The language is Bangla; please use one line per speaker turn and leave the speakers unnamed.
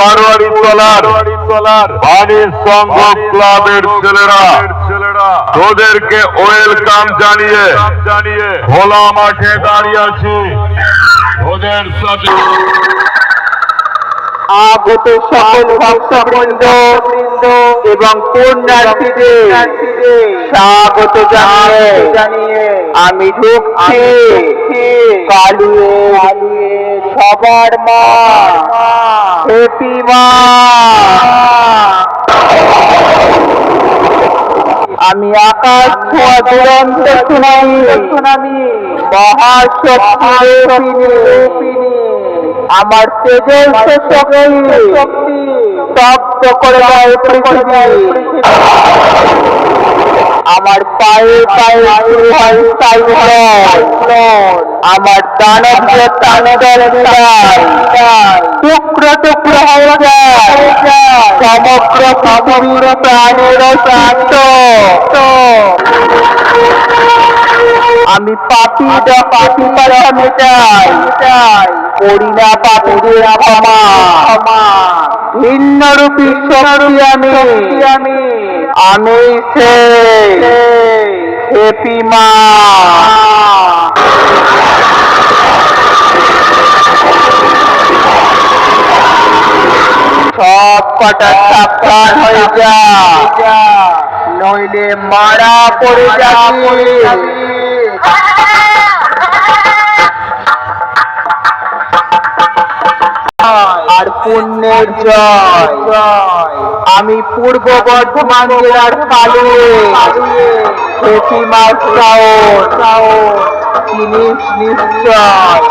বারোয়ারি তলার বাণী সংঘ ক্লাবের ছেলেরা তোদেরকে ওয়েলকাম জানিয়ে জানিয়ে খোলা মাঠে দাঁড়িয়ে আছি তোদের সাথে
আগত সকল ভক্তবৃন্দ এবং পুণ্যার্থীদের স্বাগত জানিয়ে আমি ঢুকছি। কালুয়ে সবার মা। হেপি মা আমি আকাশ ছোঁয়া দুরন্ত সুনামি। সুনামি। মহাশক্তি আমার তেজের শক্তি স্তব্ধ করে দেয় পৃথিবী। আমার পায়ে পায়ে সাইক্লোন আমার দানব তাণ্ডব যায় টুকরো টুকরো হয়ে যায়। সমগ্র পৃথিবীর প্রাণের শান্ত আমি পাপি দা পাপি পারা মেটাই করি না পাপিদের ক্ষমা। ভিন্ন রূপী শক্তি আমি। আমি আমি সে হেপি মা। সব কটা সাবধান হয়ে যা। নইলে মারা পড়ে যাবি। পুণ্যের জয়। আমি পূর্ব বর্ধমান জেলার কালুয়ে প্রতিমা শাওন জিনিস নিশ্চয়।